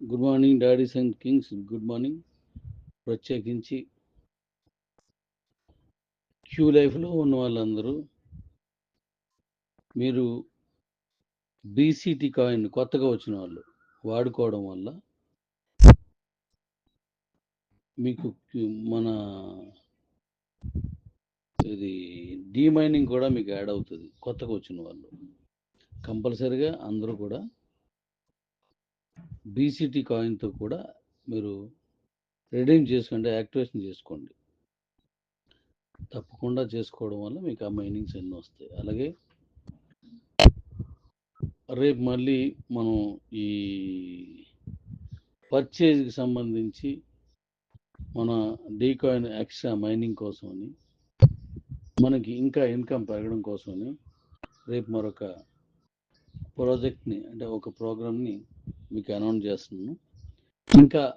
Good morning daddies and kings good morning ప్రత్యేకించి క్యూ లైఫ్లో ఉన్న వాళ్ళందరూ మీరు బీసీటీ కాయిన్ కొత్తగా వచ్చిన వాళ్ళు వాడుకోవడం వల్ల మీకు మన ఇది డీమైనింగ్ కూడా మీకు యాడ్ అవుతుంది. కొత్తగా వచ్చిన వాళ్ళు. కంపల్సరిగా అందరూ కూడా బీసీటీ కాయిన్తో కూడా మీరు రెడీమ్ చేసుకోండి యాక్టివేషన్ చేసుకోండి. తప్పకుండా చేసుకోవడం వల్ల మీకు ఆ మైనింగ్స్ ఎన్నో వస్తాయి. అలాగే రేపు మళ్ళీ మనం ఈ పర్చేజ్కి సంబంధించి మన డీకాయిన్ ఎక్స్ట్రా మైనింగ్ కోసమని మనకి ఇంకా ఇన్కమ్ పెరగడం కోసమని రేపు మరొక ప్రాజెక్ట్ని అంటే ఒక ప్రోగ్రామ్ని మీకు అనౌన్స్ చేస్తున్నాను. ఇంకా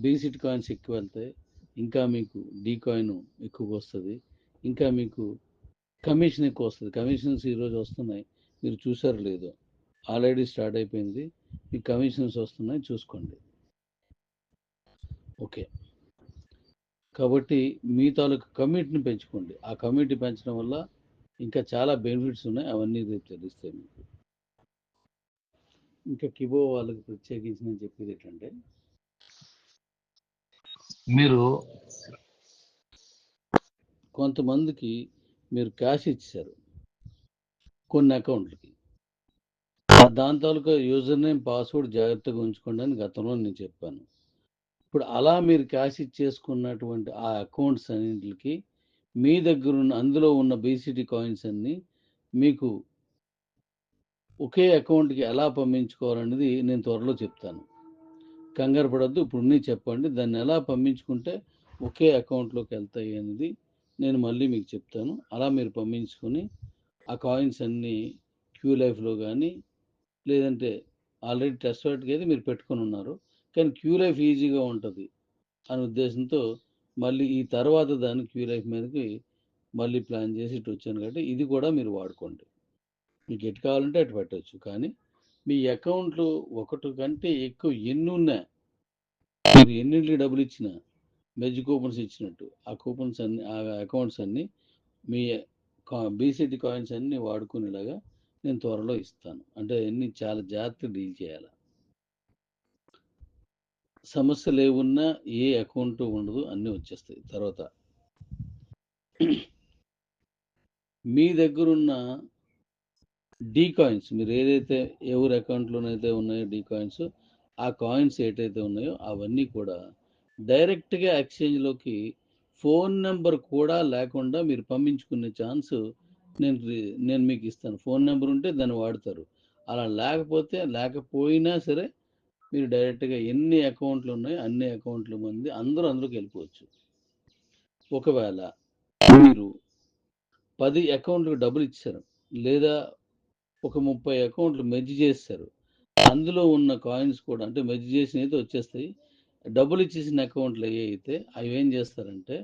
బీసిట్ కాయిన్స్ ఎక్కువ వెళ్తాయి ఇంకా మీకు డీ కాయిన్ ఎక్కువ వస్తుంది ఇంకా మీకు కమిషన్ ఎక్కువ వస్తుంది కమిషన్స్ ఈరోజు వస్తున్నాయి. మీరు చూసారు లేదో. ఆల్రెడీ స్టార్ట్ అయిపోయింది. మీకు కమిషన్స్ వస్తున్నాయి. చూసుకోండి. ఓకే కాబట్టి మీ తాలూకు కమిటీని పెంచుకోండి. ఆ కమిటీ పెంచడం వల్ల ఇంకా చాలా బెనిఫిట్స్ ఉన్నాయి. అవన్నీ రేపు తెలుస్తాయి మీకు. ఇంకా కిబో వాళ్ళకి ప్రత్యేకించి నేను చెప్పేది ఏంటంటే? మీరు కొంతమందికి మీరు క్యాష్ ఇచ్చారు కొన్ని అకౌంట్లకి. దాని తాలూకా యూజర్ నేమ్ పాస్వర్డ్ జాగ్రత్తగా ఉంచుకోండి అని గతంలో నేను చెప్పాను. ఇప్పుడు అలా మీరు క్యాష్ ఇచ్చేసుకున్నటువంటి ఆ అకౌంట్స్ అన్నింటికి మీ దగ్గర ఉన్న అందులో ఉన్న బీసీటీ కాయిన్స్ అన్ని మీకు ఒకే అకౌంట్కి ఎలా పంపించుకోవాలనేది నేను త్వరలో చెప్తాను. కంగారు పడద్దు ఇప్పుడు నేను చెప్పండి. దాన్ని ఎలా పంపించుకుంటే ఒకే అకౌంట్లోకి వెళ్తాయి అనేది నేను మళ్ళీ మీకు చెప్తాను. అలా మీరు పంపించుకొని ఆ కాయిన్స్ అన్నీ క్యూ లైఫ్లో కానీ లేదంటే ఆల్రెడీ టెస్ట్ వాటికి అయితే మీరు పెట్టుకొని ఉన్నారు. కానీ క్యూ లైఫ్ ఈజీగా ఉంటుంది అనే ఉద్దేశంతో మళ్ళీ ఈ తర్వాత దాన్ని క్యూ లైఫ్ మీదకి మళ్ళీ ప్లాన్ చేసి ఇటు వచ్చాను కాబట్టి ఇది కూడా మీరు వాడుకోండి. మీకు ఎటు కావాలంటే అటు పెట్టవచ్చు కానీ మీ అకౌంట్లు ఒకటి కంటే ఎక్కువ ఎన్ని ఉన్నా మీరు ఎన్నింటికి డబ్బులు ఇచ్చినా మెజ్ కూపన్స్ ఇచ్చినట్టు ఆ కూపన్స్ అన్ని ఆ అకౌంట్స్ అన్నీ మీ బీసీటీ కాయిన్స్ అన్నీ వాడుకునేలాగా నేను త్వరలో ఇస్తాను. అంటే అన్ని చాలా జాగ్రత్తగా డీల్ చేయాలి. సమస్యలు ఏమున్నా ఏ అకౌంట్ ఉండదు అన్నీ వచ్చేస్తాయి. తర్వాత మీ దగ్గరున్న డీ కాయిన్స్. మీరు ఏదైతే ఎవరి అకౌంట్లోనైతే ఉన్నాయో డీ కాయిన్స్ ఆ కాయిన్స్ ఏటైతే ఉన్నాయో అవన్నీ కూడా డైరెక్ట్గా ఎక్స్చేంజ్లోకి ఫోన్ నెంబర్ కూడా లేకుండా మీరు పంపించుకునే ఛాన్స్ నేను నేను మీకు ఇస్తాను. ఫోన్ నెంబర్ ఉంటే దాన్ని వాడతారు. అలా లేకపోతే లేకపోయినా సరే మీరు డైరెక్ట్గా ఎన్ని అకౌంట్లు ఉన్నాయో అన్ని అకౌంట్ల మంది అందరూ అందులోకి వెళ్ళిపోవచ్చు. ఒకవేళ మీరు పది అకౌంట్లకు డబ్బులు ఇచ్చారు. లేదా ఒక ముప్పై అకౌంట్లు మెర్జ్ చేస్తారు. అందులో ఉన్న కాయిన్స్ కూడా అంటే మెర్జ్ చేసిన అయితే వచ్చేస్తాయి. డబ్బులు ఇచ్చేసిన అకౌంట్లు ఏ అయితే అవి ఏం చేస్తారంటే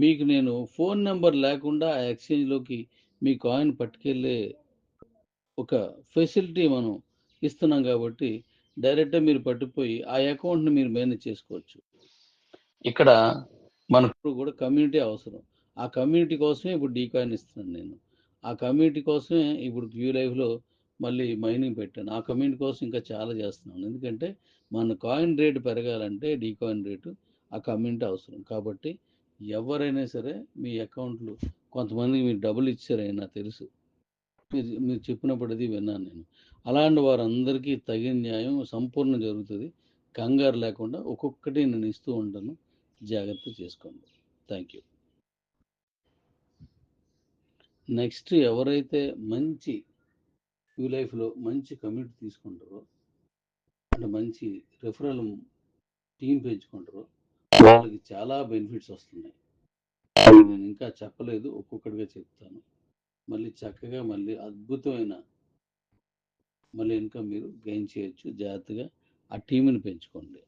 మీకు నేను ఫోన్ నెంబర్ లేకుండా ఆ ఎక్స్చేంజ్లోకి మీ కాయిన్ పట్టుకెళ్ళే ఒక ఫెసిలిటీ మనం ఇస్తున్నాం కాబట్టి డైరెక్ట్గా మీరు పట్టిపోయి ఆ అకౌంట్ని మీరు మేనేజ్ చేసుకోవచ్చు. ఇక్కడ మనకు కూడా కమ్యూనిటీ అవసరం. ఆ కమ్యూనిటీ కోసమే ఇప్పుడు డీ కాయిన్ ఇస్తున్నాను నేను. ఆ కమ్యూనిటీ కోసమే ఇప్పుడు క్యూ లైఫ్లో మళ్ళీ మైనింగ్ పెట్టాను. ఆ కమ్యూనిటీ కోసం ఇంకా చాలా చేస్తున్నాను. ఎందుకంటే మన కాయిన్ రేటు పెరగాలంటే డీ కాయిన్ రేటు ఆ కమ్యూనిటీ అవసరం. కాబట్టి ఎవరైనా సరే మీ అకౌంట్లు కొంతమందికి మీరు డబ్బులు ఇచ్చారైనా తెలుసు. మీరు మీరు చెప్పినప్పుడు అది విన్నాను నేను. అలాంటి వారందరికీ తగిన న్యాయం సంపూర్ణ జరుగుతుంది. కంగారు లేకుండా ఒక్కొక్కటి నేను ఇస్తూ ఉంటాను. జాగ్రత్త చేసుకోండి. థ్యాంక్ యూ నెక్స్ట్ ఎవరైతే మంచి యూ లైఫ్లో మంచి కమ్యూనిటీ తీసుకుంటారో అంటే మంచి రెఫరల్ టీం పెంచుకుంటారో వాళ్ళకి చాలా బెనిఫిట్స్ వస్తున్నాయి. నేను ఇంకా చెప్పలేదు ఒక్కొక్కటిగా చెప్తాను. మళ్ళీ చక్కగా మళ్ళీ అద్భుతమైన మళ్ళీ ఇంకా మీరు గెయిన్ చేయొచ్చు. జాగ్రత్తగా ఆ టీంని పెంచుకోండి.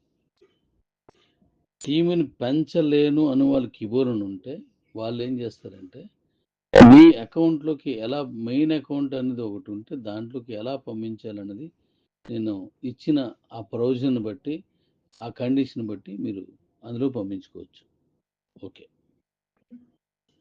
టీంని పెంచలేను అని వాళ్ళు కిబోరన్ ఉంటే వాళ్ళు ఏం చేస్తారంటే మీ అకౌంట్లోకి ఎలా మెయిన్ అకౌంట్ అనేది ఒకటి ఉంటే దాంట్లోకి ఎలా పంపించాలన్నది నేను ఇచ్చిన ఆ ప్రొవిజన్ బట్టి ఆ కండిషన్ బట్టి మీరు అందులో పంపించుకోవచ్చు. ఓకే.